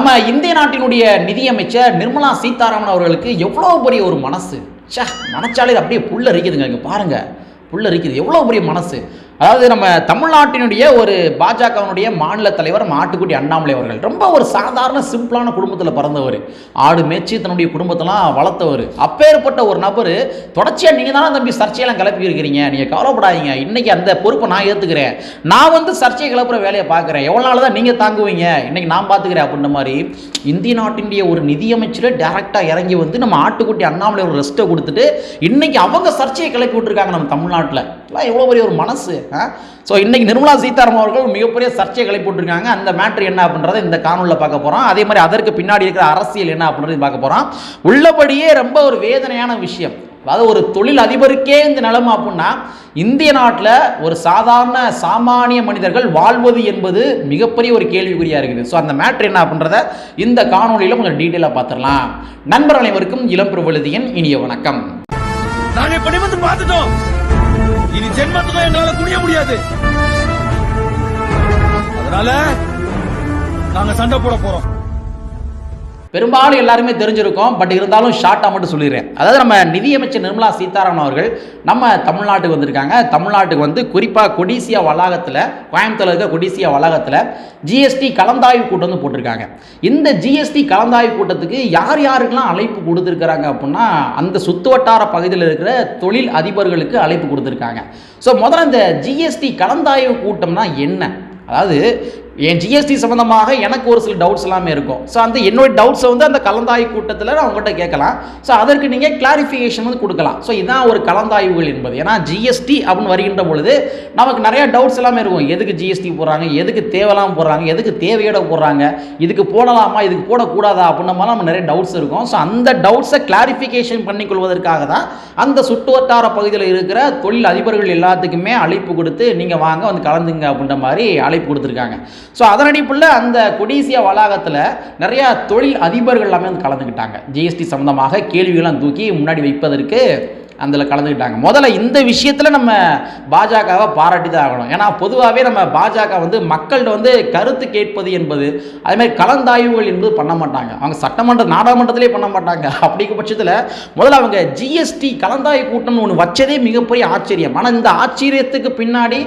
நம்ம இந்திய நாட்டினுடைய நிதியமைச்சர் நிர்மலா சீதாராமன் அவர்களுக்கு எவ்வளோ பெரிய ஒரு மனசு? ச்சே நினச்சாலே அப்படியே புல்ல அரிக்குதுங்க இங்கே பாருங்கள் புல்ல அரிக்குது எவ்வளோ பெரிய மனசு? அதாவது நம்ம தமிழ்நாட்டினுடைய ஒரு பாஜகவினுடைய மாநில தலைவர் மாட்டுக்குட்டி அண்ணாமலை அவர்கள். ரொம்ப ஒரு சாதாரண சிம்பிளான குடும்பத்தில் பிறந்தவர். ஆடு மேய்ச்சி தன்னுடைய குடும்பத்தெல்லாம் வளர்த்தவர். அப்பேற்பட்ட ஒரு நபர் தொடர்ச்சியாக நீங்கள் தானே தம்பி சர்ச்சையெல்லாம் கிளப்பி இருக்கிறீங்க நீங்கள் கவலைப்படாதீங்க. இன்றைக்கி அந்த பொறுப்பை நான் ஏற்றுக்கிறேன் நான் வந்து சர்ச்சையை கிளப்புற வேலையை பார்க்குறேன். எவ்வளோ நாள் தான் நீங்கள் தாங்குவீங்க? இன்றைக்கி நான் பார்த்துக்கிறேன் அப்படின்ற மாதிரி இந்திய நாட்டினுடைய ஒரு நிதியமைச்சர் டேரெக்டாக இறங்கி வந்து நம்ம ஆட்டுக்குட்டி அண்ணாமலை ஒரு ரெஸ்ட்டை கொடுத்துட்டு இன்றைக்கி அவங்க சர்ச்சையை கிளப்பி விட்டுருக்காங்க நம்ம தமிழ்நாட்டில். எவ்வளோ பெரிய ஒரு மனசு. ஸோ இன்றைக்கி நிர்மலா சீதாராமன் அவர்கள் மிகப்பெரிய சர்ச்சையை கிளப்பி அந்த மேட்ரு என்ன அப்படின்றத இந்த காணொலியில் பார்க்க போகிறோம் அதே மாதிரி அதற்கு பின்னாடி இருக்கிற அரசியல் என்ன அப்படின்றது பார்க்க போகிறோம் உள்ளபடியே ரொம்ப ஒரு வேதனையான விஷயம். அதாவது ஒரு தொழில் அதிபருக்கே இந்த நிலைமை அப்படின்னா இந்திய நாட்டில் ஒரு சாதாரண சாமானிய மனிதர்கள் வாழ்வது என்பது மிகப்பெரிய ஒரு கேள்விக்குறியாக இருக்குது. ஸோ அந்த மேட்ரு என்ன அப்படின்றத இந்த காணொலியில் கொஞ்சம் டீட்டெயிலாக பார்த்துடலாம். நண்பர் அனைவருக்கும் இளம் பிரபலதியின் இனிய வணக்கம். நாங்க பார்த்துட்டோம். இனி ஜென்மத்துக்கும் எங்களால குனிய முடியாது. அதனால நாங்க சண்டை போட போறோம். பெரும்பாலும் எல்லாருமே தெரிஞ்சிருக்கோம் பட் இருந்தாலும் ஷார்ட்டாக மட்டும் சொல்லிடுறேன். அதாவது நம்ம நிதியமைச்சர் நிர்மலா சீதாராமன் அவர்கள் நம்ம தமிழ்நாட்டுக்கு வந்திருக்காங்க. தமிழ்நாட்டுக்கு வந்து குறிப்பாக கொடிசியா வளாகத்தில் கோயம்புத்தூர் இருக்க கொடிசியா வளாகத்தில் ஜிஎஸ்டி கலந்தாய்வு கூட்டம் வந்து போட்டிருக்காங்க. இந்த ஜிஎஸ்டி கலந்தாய்வு கூட்டத்துக்கு யார் யாருக்கெல்லாம் அழைப்பு கொடுத்துருக்குறாங்க அப்படின்னா அந்த சுத்துவட்டார பகுதியில் இருக்கிற தொழில் அதிபர்களுக்கு அழைப்பு கொடுத்துருக்காங்க. ஸோ முதல்ல இந்த ஜிஎஸ்டி கலந்தாய்வு கூட்டம்னா என்ன? அதாவது என் ஜிஎஸ்டி சம்மந்தமாக எனக்கு ஒரு சில டவுட்ஸ் எல்லாமே இருக்கும். ஸோ அந்த என்னோட டவுட்ஸை வந்து அந்த கலந்தாய்வு கூட்டத்தில் நான் உங்கள்கிட்ட கேட்கலாம். ஸோ அதற்கு நீங்கள் கிளாரிஃபிகேஷன் வந்து கொடுக்கலாம். ஸோ இதான் ஒரு கலந்தாய்வுகள் என்பது. ஏன்னா ஜிஎஸ்டி அப்படின்னு வருகின்ற பொழுது நமக்கு நிறைய டவுட்ஸ் எல்லாமே இருக்கும். எதுக்கு ஜிஎஸ்டி போடுறாங்க? எதுக்கு தேவையில்லாமல் போடுறாங்க? எதுக்கு தேவையோட போடுறாங்க? இதுக்கு போடலாமா? இதுக்கு போடக்கூடாதா? அப்படின்ற மாதிரி நம்ம நிறைய டவுட்ஸ் இருக்கும். ஸோ அந்த டவுட்ஸை கிளாரிஃபிகேஷன் பண்ணிக்கொள்வதற்காக தான் அந்த சுற்று வட்டார பகுதியில் இருக்கிற தொழில் அதிபர்கள் எல்லாத்துக்குமே அழைப்பு கொடுத்து நீங்கள் வாங்க வந்து கலந்துங்க அப்படின்ற மாதிரி அழைப்பு கொடுத்துருக்காங்க. ஸோ அதனடிப்புள்ள அந்த கொடீசியா வளாகத்தில் நிறையா தொழில் அதிபர்கள் எல்லாமே வந்து கலந்துக்கிட்டாங்க. ஜிஎஸ்டி சம்மந்தமாக கேள்விகள்லாம் தூக்கி முன்னாடி வைப்பதற்கு அதில் கலந்துக்கிட்டாங்க. முதல்ல இந்த விஷயத்தில் நம்ம பாஜகவை பாராட்டி தான் ஆகணும். ஏன்னா பொதுவாகவே நம்ம பாஜக வந்து மக்கள்கிட்ட வந்து கருத்து கேட்பது என்பது அதுமாதிரி கலந்தாய்வுகள் என்பது பண்ண மாட்டாங்க. அவங்க சட்டமன்ற நாடாளுமன்றத்திலே பண்ண மாட்டாங்க. அப்படிங்கிற பட்சத்தில் முதல்ல அவங்க ஜிஎஸ்டி கலந்தாய்வு கூட்டம்னு ஒன்று வச்சதே மிகப்பெரிய ஆச்சரியம். ஆனால் இந்த ஆச்சரியத்துக்கு பின்னாடி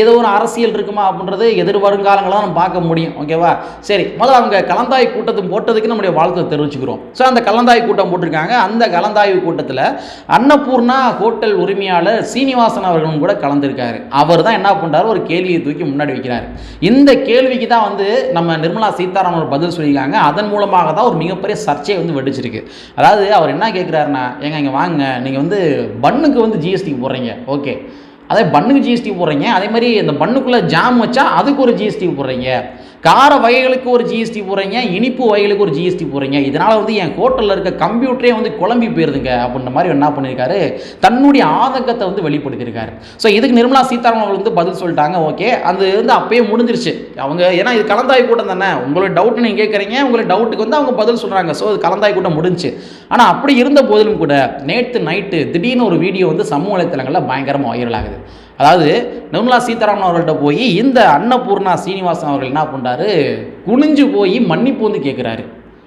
ஏதோ ஒரு அரசியல் இருக்குமா அப்படின்றது எதிர் வருங்காலங்களாக நம்ம பார்க்க முடியும். ஓகேவா சரி முதல்ல அவங்க கலந்தாய்வு கூட்டத்தை போட்டதுக்கு நம்முடைய வாழ்த்தை தெரிவிச்சுக்கிறோம். ஸோ அந்த கலந்தாய்வு கூட்டம் போட்டிருக்காங்க. அந்த கலந்தாய்வு கூட்டத்தில் அன்னபூர்ணா ஹோட்டல் உரிமையாளர் சீனிவாசன் அவர்களும் கூட கலந்துருக்காரு. அவர் தான் என்ன பண்ணுறாரு ஒரு கேள்வியை தூக்கி முன்னாடி வைக்கிறார். இந்த கேள்விக்கு தான் வந்து நம்ம நிர்மலா சீதாராமன் பதில் சொல்லியிருக்காங்க. அதன் மூலமாக தான் ஒரு மிகப்பெரிய சர்ச்சையை வந்து வெடிச்சிருக்கு. அதாவது அவர் என்ன கேட்குறாருன்னா ஏங்க இங்கே வாங்க. நீங்கள் வந்து பன்னுக்கு வந்து ஜிஎஸ்டி போடுறீங்க. ஓகே. அதே பன்னுக்கு ஜிஎஸ்டி போடுறீங்க. அதே மாதிரி இந்த பன்னுக்குள்ளே ஜாம் வச்சா அதுக்கு ஒரு ஜிஎஸ்டி போடுறீங்க. கார வகைகளுக்கு ஒரு ஜிஎஸ்டி போடுறீங்க இனிப்பு வகைகளுக்கு ஒரு ஜிஎஸ்டி போடுறீங்க. இதனால் வந்து என் ஹோட்டலில் இருக்க கம்ப்யூட்டரே வந்து குழம்பி போயிருதுங்க. அப்படின்ற மாதிரி என்ன பண்ணியிருக்காரு தன்னுடைய ஆதங்கத்தை வந்து வெளிப்படுத்தியிருக்காரு ஸோ இதுக்கு நிர்மலா சீதாராமன் அவர்கள் வந்து பதில் சொல்லிட்டாங்க. ஓகே அது வந்து அப்பயே முடிஞ்சிருச்சு. அவங்க ஏன்னா இது கலந்தாய் கூட்டம் தானே. உங்களோட டவுட் நீங்கள் கேட்குறீங்க உங்களோட டவுட்டுக்கு வந்து அவங்க பதில் சொல்கிறாங்க ஸோ அது கலந்தாய் கூட்டம் முடிஞ்சு ஆனால் அப்படி இருந்த போதிலும் கூட நேற்று நைட்டு திடீர்னு ஒரு வீடியோ வந்து சமூக வலைத்தளங்களில் பயங்கரமாக வைரல் ஆகுது. அதாவது நிர்மலா சீதாராமன் அவர்கள்ட்ட போய் இந்த அன்னபூர்ணா சீனிவாசன் அவர்கள் என்ன பண்ணுறாரு குனிஞ்சு போய் மன்னிப்பு வந்து கேட்குறாரு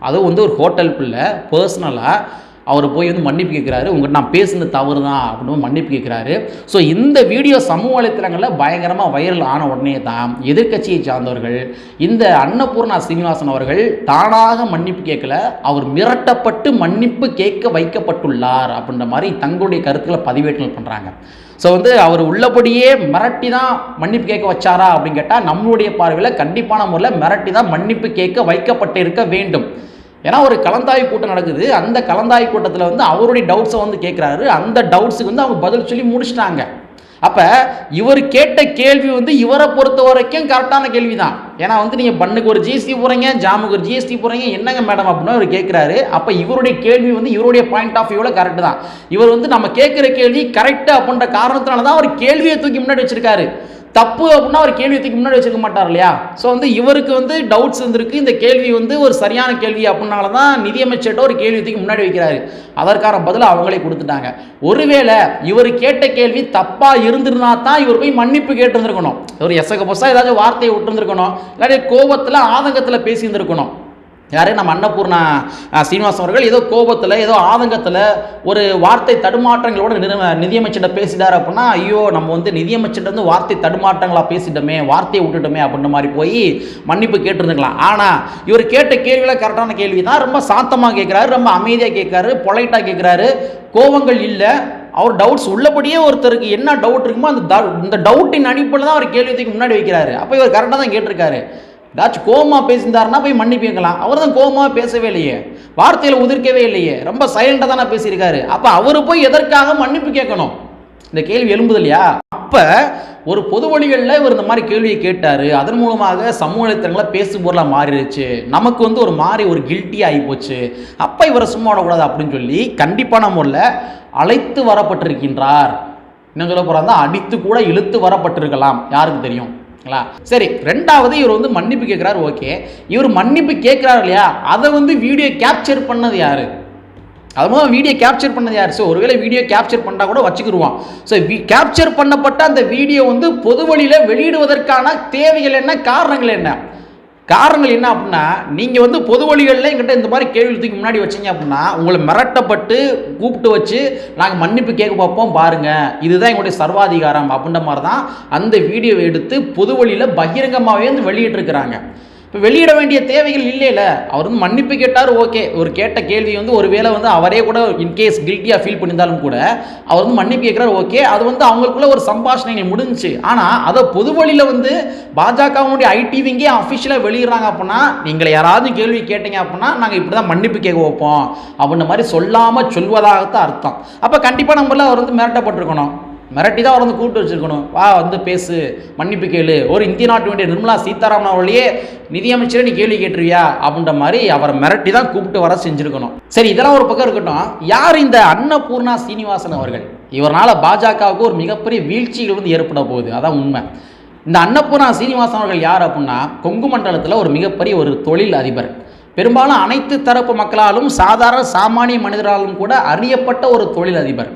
அதுவும் வந்து ஒரு ஹோட்டலுக்குள்ள பர்சனலாக அவர் போய் வந்து மன்னிப்பு கேட்குறாரு உங்கள்கிட்ட நான் பேசுனது தவறு தான் அப்படின்னு மன்னிப்பு கேட்குறாரு ஸோ இந்த வீடியோ சமூக வலைத்தளங்களில் பயங்கரமாக வைரல் ஆன உடனே தான் எதிர்க்கட்சியை சார்ந்தவர்கள் இந்த அன்னபூர்ணா சீனிவாசன் அவர்கள் தானாக மன்னிப்பு கேட்கல அவர் மிரட்டப்பட்டு மன்னிப்பு கேட்க வைக்கப்பட்டுள்ளார் அப்படின்ற மாதிரி தங்களுடைய கருத்துக்களை பதிவேற்றல் பண்ணுறாங்க ஸோ வந்து அவர் உள்ளபடியே மிரட்டி தான் மன்னிப்பு கேட்க வச்சாரா அப்படின்னு கேட்டால் நம்மளுடைய பார்வையில் கண்டிப்பான முறையில் மிரட்டி தான் மன்னிப்பு கேட்க வைக்கப்பட்டிருக்க வேண்டும். ஏன்னா ஒரு கலந்தாய்வு கூட்டம் நடக்குது. அந்த கலந்தாய்வு கூட்டத்தில் வந்து அவருடைய டவுட்ஸை வந்து கேட்குறாரு அந்த டவுட்ஸுக்கு வந்து அவங்க பதில் சொல்லி முடிச்சிட்டாங்க. அப்போ இவர் கேட்ட கேள்வி வந்து இவரை பொறுத்த வரைக்கும் கரெக்டான கேள்வி தான் ஏன்னா வந்து நீங்கள் பண்ணுக்கு ஒரு ஜிஎஸ்டி போகிறீங்க ஜாமுக்கு ஒரு ஜிஎஸ்டி போகிறீங்க என்னங்க மேடம் அப்படின்னு அவர் கேட்குறாரு அப்போ இவருடைய கேள்வி வந்து இவருடைய பாயிண்ட் ஆஃப் வியூவில் கரெக்டு தான். இவர் வந்து நம்ம கேட்குற கேள்வி கரெக்டு அப்படின்ற காரணத்தினால தான் அவர் கேள்வியை தூக்கி முன்னாடி வச்சிருக்காரு. தப்பு அப்படின்னா ஒரு கேள்வி தூக்கி முன்னாடி வச்சுக்க மாட்டார் இல்லையா? ஸோ வந்து இவருக்கு வந்து டவுட்ஸ் இருந்திருக்கு. இந்த கேள்வி வந்து ஒரு சரியான கேள்வி அப்படின்னால தான் நிதியமைச்சர்கிட்ட ஒரு கேள்வி தூக்கி முன்னாடி வைக்கிறாரு. அதற்கான பதில் அவங்களே கொடுத்துட்டாங்க. ஒருவேளை இவர் கேட்ட கேள்வி தப்பாக இருந்திருந்தா தான் இவர் போய் மன்னிப்பு கேட்டிருந்திருக்கணும். ஒரு எசக பொசா ஏதாச்சும் வார்த்தையை விட்டுருந்துருக்கணும். இல்லாட்டி கோபத்தில் ஆதங்கத்தில் பேசியிருந்திருக்கணும். யார்? நம்ம அன்னபூர்ணா சீனிவாசன் அவர்கள் ஏதோ கோபத்தில் ஏதோ ஆதங்கத்தில் ஒரு வார்த்தை தடுமாற்றங்களோட நிதி- நிதியமைச்சர்கிட்ட பேசிட்டார் அப்படின்னா ஐயோ நம்ம வந்து நிதியமைச்சர்கிட்ட வந்து வார்த்தை தடுமாற்றங்களாக பேசிட்டோமே வார்த்தையை விட்டுட்டோமே அப்படின்ற மாதிரி போய் மன்னிப்பு கேட்டிருந்துக்கலாம். ஆனால் இவர் கேட்ட கேள்வியில கரெக்டான கேள்வி தான். ரொம்ப சாத்தமாக கேட்குறாரு ரொம்ப அமைதியாக கேட்குறாரு பொலைட்டாக கேட்குறாரு கோவங்கள் இல்லை. அவர் டவுட்ஸ் உள்ளபடியே ஒருத்தருக்கு என்ன டவுட் இருக்குமோ அந்த இந்த டவுட்டின் அடிப்படையில் தான் அவர் கேள்வி தூக்கி முன்னாடி வைக்கிறாரு. அப்போ இவர் கரெக்டாக தான் கேட்டிருக்காரு. ஏதாச்சும் கோபமாக பேசியிருந்தாருன்னா போய் மன்னிப்பு கேட்கலாம். அவர் தான் கோபமாக பேசவே இல்லையே. வார்த்தையில் உதிர்க்கவே இல்லையே. ரொம்ப சைலண்டாக தானே பேசியிருக்காரு. அப்போ அவர் போய் எதற்காக மன்னிப்பு கேட்கணும்? இந்த கேள்வி எழும்புது இல்லையா அப்போ ஒரு பொது வழிகளில் இவர் இந்த மாதிரி கேள்வியை கேட்டார். அதன் மூலமாக சமூக வலைத்தளங்களில் பேசு பொருளாக மாறிடுச்சு. நமக்கு வந்து ஒரு மாறி ஒரு கில்ட்டி ஆகி போச்சு. அப்போ இவரை சும்மா விடக்கூடாது அப்படின்னு சொல்லி கண்டிப்பான முறையில் அழைத்து வரப்பட்டிருக்கின்றார். இன்னும் சொல்ல போகிறா அடித்து கூட இழுத்து வரப்பட்டிருக்கலாம். யாருக்கு தெரியும்? ங்களா? சரி ரெண்டாவது இவர் வந்து மன்னிப்பு கேட்குறாரு ஓகே. இவர் மன்னிப்பு கேட்குறாரு இல்லையா? அதை வந்து வீடியோ கேப்சர் பண்ணது யார்? அது மூலம் வீடியோ கேப்சர் பண்ணது யார்? ஸோ ஒருவேளை வீடியோ கேப்சர் பண்ணால் கூட வச்சுக்கிடுவான் ஸோ கேப்சர் பண்ணப்பட்ட அந்த வீடியோ வந்து பொது வழியில் வெளியிடுவதற்கான தேவைகள் என்ன காரணங்கள் என்ன? காரணங்கள் என்ன அப்படின்னா நீங்கள் வந்து பொது வழிகளில் எங்கிட்ட இந்த மாதிரி கேள்வி தூக்கி முன்னாடி வச்சீங்க அப்படின்னா உங்களை மிரட்டப்பட்டு கூப்பிட்டு வச்சு நாங்கள் மன்னிப்பு கேட்க பார்ப்போம் பாருங்கள் இதுதான் எங்களுடைய சர்வாதிகாரம் அப்படின்ற மாதிரி தான் அந்த வீடியோவை எடுத்து பொது வழியில் பகிரங்கமாகவே வந்து வெளியிட்டிருக்கிறாங்க. இப்போ வெளியிட வேண்டிய தேவைகள் இல்லைல்ல அவர் வந்து மன்னிப்பு கேட்டார் ஓகே. ஒரு கேட்ட கேள்வி வந்து ஒருவேளை வந்து அவரே கூட இன்கேஸ் கில்ட்டியாக ஃபீல் பண்ணியிருந்தாலும் கூட அவர் வந்து மன்னிப்பு கேட்குறாரு ஓகே. அது வந்து அவங்களுக்குள்ள ஒரு சம்பாஷணைகள் முடிஞ்சுச்சு. ஆனால் அதை பொது வழியில் வந்து பாஜகவுடைய ஐடிவிங்கே அஃபிஷியலாக வெளியிடுறாங்க அப்படின்னா நீங்களை யாராவது கேள்வி கேட்டீங்க அப்படின்னா நாங்கள் இப்படி தான் மன்னிப்பு கேட்க வைப்போம். அப்படின்ற மாதிரி சொல்லாமல் சொல்வதாகத்தான் அர்த்தம். அப்போ கண்டிப்பாக நம்மள அவர் வந்து மிரட்டப்பட்டிருக்கணும். மிரட்டி தான் அவர் வந்து கூப்பிட்டு வச்சிருக்கணும். வா வந்து பேசு மன்னிப்பு கேளு. ஒரு இந்திய நாட்டு வேண்டிய நிர்மலா சீதாராமன் அவர்களையே நிதியமைச்சரே நீ கேள்வி கேட்டுருவியா அப்படின்ற மாதிரி அவரை மிரட்டி தான் கூப்பிட்டு வர செஞ்சுருக்கணும். சரி இதெல்லாம் ஒரு பக்கம் இருக்கட்டும். யார் இந்த அன்னபூர்ணா சீனிவாசன் அவர்கள்? இவரால் பாஜகவுக்கு ஒரு மிகப்பெரிய வீழ்ச்சிகள் வந்து ஏற்பட போகுது. அதான் உண்மை. இந்த அன்னபூர்ணா சீனிவாசன் அவர்கள் யார் அப்படின்னா கொங்கு மண்டலத்தில் ஒரு மிகப்பெரிய ஒரு தொழில் அதிபர். பெரும்பாலும் அனைத்து தரப்பு மக்களாலும் சாதாரண சாமானிய மனிதராலும் கூட அறியப்பட்ட ஒரு தொழில் அதிபர்.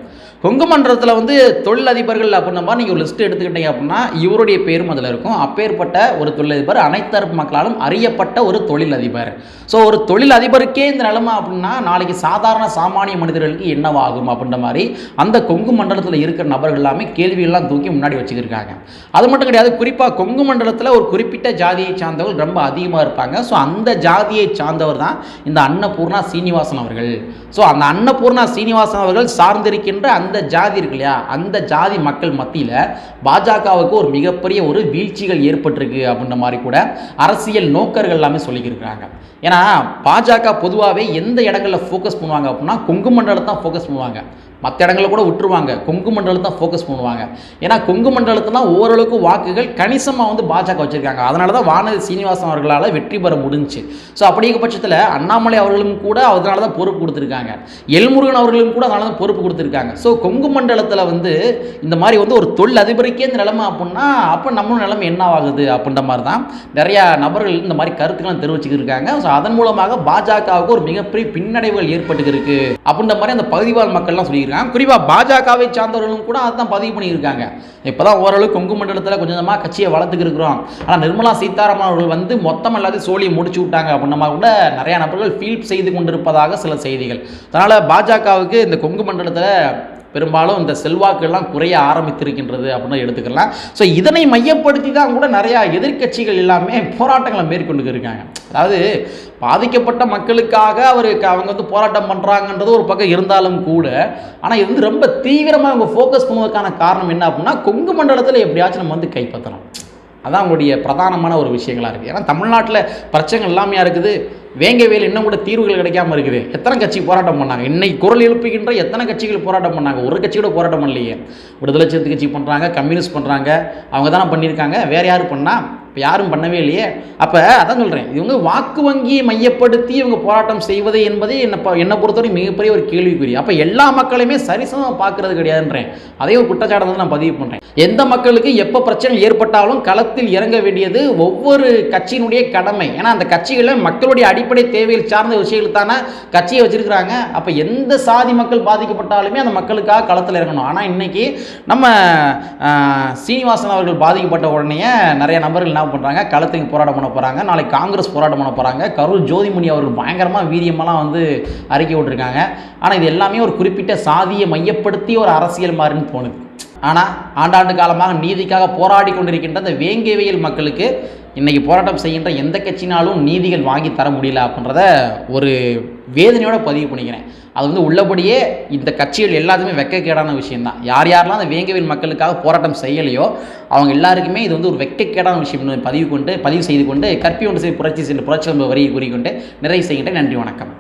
கொங்குமண்டலத்தில் வந்து தொழில் அதிபர்கள் மாதிரி நீங்கள் ஒரு லிஸ்ட் எடுத்துக்கிட்டீங்க அப்படின்னா இவருடைய பேரும் அதில் இருக்கும். அப்பேற்பட்ட ஒரு தொழிலதிபர் அனைத்து தரப்பு மக்களாலும் அறியப்பட்ட ஒரு தொழில் அதிபர் ஸோ ஒரு தொழில் அதிபருக்கே இந்த நிலைமை அப்படின்னா நாளைக்கு சாதாரண சாமானிய மனிதர்களுக்கு என்னவாகும் அப்படின்ற மாதிரி அந்த கொங்கு மண்டலத்தில் இருக்கிற நபர்கள் எல்லாமே கேள்வியெல்லாம் தூக்கி முன்னாடி வச்சுக்கிருக்காங்க. அது மட்டும் கிடையாது குறிப்பாக கொங்கு மண்டலத்தில் ஒரு குறிப்பிட்ட ஜாதியை சார்ந்தவர்கள் ரொம்ப அதிகமாக இருப்பாங்க. ஸோ அந்த ஜாதியை சார்ந்தவர் தான் இந்த அன்னபூர்ணா சீனிவாசன் அவர்கள். ஸோ அந்த அன்னபூர்ணா சீனிவாசன் அவர்கள் சார்ந்திருக்கின்ற அந்த ஜாதி இருக்கு இல்லையா? அந்த ஜாதி மக்கள் மத்தியில் பாஜகவுக்கு ஒரு மிகப்பெரிய ஒரு வீழ்ச்சிகள் ஏற்பட்டிருக்கு அப்படின்ற மாதிரி கூட அரசியல் நோக்கர்கள் எல்லாமே சொல்லிக்கிருக்கிறாங்க. ஏன்னா பாஜக பொதுவாகவே எந்த இடங்களில் ஃபோக்கஸ் பண்ணுவாங்க அப்படின்னா கொங்கு மண்டலத்தை தான் ஃபோக்கஸ் பண்ணுவாங்க. மற்ற இடங்களில் கூட விட்டுருவாங்க. கொங்கு மண்டலத்தை தான் ஃபோக்கஸ் பண்ணுவாங்க. ஏன்னா கொங்கு மண்டலத்தில் தான் ஓரளவுக்கு வாக்குகள் கணிசமாக வந்து பாஜக வச்சுருக்காங்க. அதனால தான் வானதி சீனிவாசன் அவர்களால் வெற்றி பெற முடிஞ்சுச்சு. ஸோ அப்படிங்க பட்சத்தில் அண்ணாமலை அவர்களும் கூட அதனால தான் பொறுப்பு கொடுத்துருக்காங்க. எல்முருகன் அவர்களும் கூட அதனால தான் பொறுப்பு கொடுத்துருக்காங்க. ஸோ கொங்கு மண்டலத்தில் வந்து இந்த மாதிரி வந்து ஒரு தொழில் அதிபருக்கே இந்த நிலைமை அப்படின்னா அப்போ நம்ம நிலைமை என்ன ஆகுது அப்படின்ற மாதிரி தான் நிறையா நபர்கள் இந்த மாதிரி கருத்துக்கெல்லாம் தெரிவிச்சுக்கிருக்காங்க ஸோ அதன் மூலமாக பாஜகவுக்கு ஒரு மிகப்பெரிய பின்னடைவுகள் ஏற்பட்டுருக்கு அப்படின்ற மாதிரி அந்த பகுதிவாழ் மக்கள்லாம் சொல்லியிருக்காங்க. குறிப்பாக பாஜகவை சார்ந்தவர்களும் கூட அதுதான் பதிவு பண்ணியிருக்காங்க. இப்போ தான் ஓரளவுக்கு கொங்கு மண்டலத்தில் கொஞ்சம் கொஞ்சமாக கட்சியை வளர்த்துக்கிருக்கிறோம் ஆனால் நிர்மலா சீதாராமன் அவர்கள் வந்து மொத்தம் எல்லாத்தையும் சோழியை முடிச்சு விட்டாங்க அப்படின்ற கூட நிறையா நபர்கள் ஃபீல் செய்து கொண்டிருப்பதாக சில செய்திகள். அதனால் பாஜகவுக்கு இந்த கொங்கு மண்டலத்தில் பெரும்பாலும் இந்த செல்வாக்கெல்லாம் குறைய ஆரம்பித்திருக்கின்றது அப்படின்னு எடுத்துக்கலாம். ஸோ இதனை மையப்படுத்தி தான் கூட நிறையா எதிர்க்கட்சிகள் எல்லாமே போராட்டங்களை மேற்கொண்டு இருக்காங்க. அதாவது பாதிக்கப்பட்ட மக்களுக்காக அவருக்கு அவங்க வந்து போராட்டம் பண்ணுறாங்கன்றது ஒரு பக்கம் இருந்தாலும் கூட ஆனால் இது வந்து ரொம்ப தீவிரமாக அவங்க ஃபோக்கஸ் பண்ணுவதற்கான காரணம் என்ன அப்படின்னா கொங்கு மண்டலத்தில் எப்படியாச்சும் நம்ம வந்து கைப்பற்றணும். அதான் அவங்களுடைய பிரதானமான ஒரு விஷயங்களாக இருக்குது ஏன்னா தமிழ்நாட்டில் பிரச்சனைகள் எல்லாமே இருக்குது. வேங்க வேல் இன்னும் கூட தீர்வுகள் கிடைக்காம இருக்குது. எத்தனை கட்சி போராட்டம் பண்ணாங்க? இன்னைக்கு குரல் எழுப்புகின்ற எத்தனை கட்சிகள் போராட்டம் பண்ணாங்க? ஒரு கட்சி கூட போராட்டம் பண்ணலையே. விடுதலை சிறுத்தை கட்சி பண்ணுறாங்க கம்யூனிஸ்ட் பண்ணுறாங்க அவங்க தானே பண்ணியிருக்காங்க. வேறு யார் பண்ணால் இப்போ யாரும் பண்ணவே இல்லையே? அப்போ அதான் சொல்கிறேன் இவங்க வாக்கு வங்கியை மையப்படுத்தி இவங்க போராட்டம் செய்வது என்பதே என்னை என்னை பொறுத்தவரை மிகப்பெரிய ஒரு கேள்விக்குறி. அப்போ எல்லா மக்களையுமே சரிசமமாக பார்க்கறது கிடையாதுன்றேன். அதே ஒரு குற்றச்சாட்டை நான் பதிவு பண்ணுறேன் எந்த மக்களுக்கு எப்போ பிரச்சனை ஏற்பட்டாலும் களத்தில் இறங்க வேண்டியது ஒவ்வொரு கட்சியினுடைய கடமை. ஏன்னா அந்த கட்சிகளில் மக்களுடைய அடிப்படை தேவைகள் சார்ந்த விஷயங்கள் தானே கட்சியை வச்சிருக்கிறாங்க. அப்போ எந்த சாதி மக்கள் பாதிக்கப்பட்டாலுமே அந்த மக்களுக்காக களத்தில் இறங்கணும். ஆனால் இன்னைக்கு நம்ம சீனிவாசன் அவர்கள் பாதிக்கப்பட்ட உடனே நிறைய நபர்கள் என்ன பண்ணுறாங்க களத்துக்கு போராட்டம் பண்ண போகிறாங்க நாளைக்கு காங்கிரஸ் போராட்டம் பண்ண போகிறாங்க கரூர் ஜோதிமணி அவர்கள் பயங்கரமாக வீரியமெல்லாம் வந்து அறிக்கை விட்டுருக்காங்க. ஆனால் இது எல்லாமே ஒரு குறிப்பிட்ட சாதியை மையப்படுத்தி ஒரு அரசியல் மாதிரின்னு தோணுது. ஆனால் ஆண்டாண்டு காலமாக நீதிக்காக போராடி கொண்டிருக்கின்ற அந்த வேங்கவியல் மக்களுக்கு இன்றைக்கி போராட்டம் செய்கின்ற எந்த கட்சினாலும் நீதிகள் வாங்கி தர முடியல அப்படின்றத ஒரு வேதனையோட பதிவு பண்ணிக்கிறேன். அது வந்து உள்ளபடியே இந்த கட்சிகள் எல்லாத்துமே வெக்கக்கேடான விஷயம்தான். யார் யாரெல்லாம் அந்த வேங்கவியல் மக்களுக்காக போராட்டம் செய்யலையோ அவங்க எல்லாருக்குமே இது வந்து ஒரு வெக்கக்கேடான விஷயம் பதிவு கொண்டு பதிவு செய்து கொண்டு கற்பி ஒன்று செய்து புரட்சி சென்று புரட்சி வரியை கூறிக்கொண்டு நிறைவு செய்கின்ற நன்றி வணக்கம்.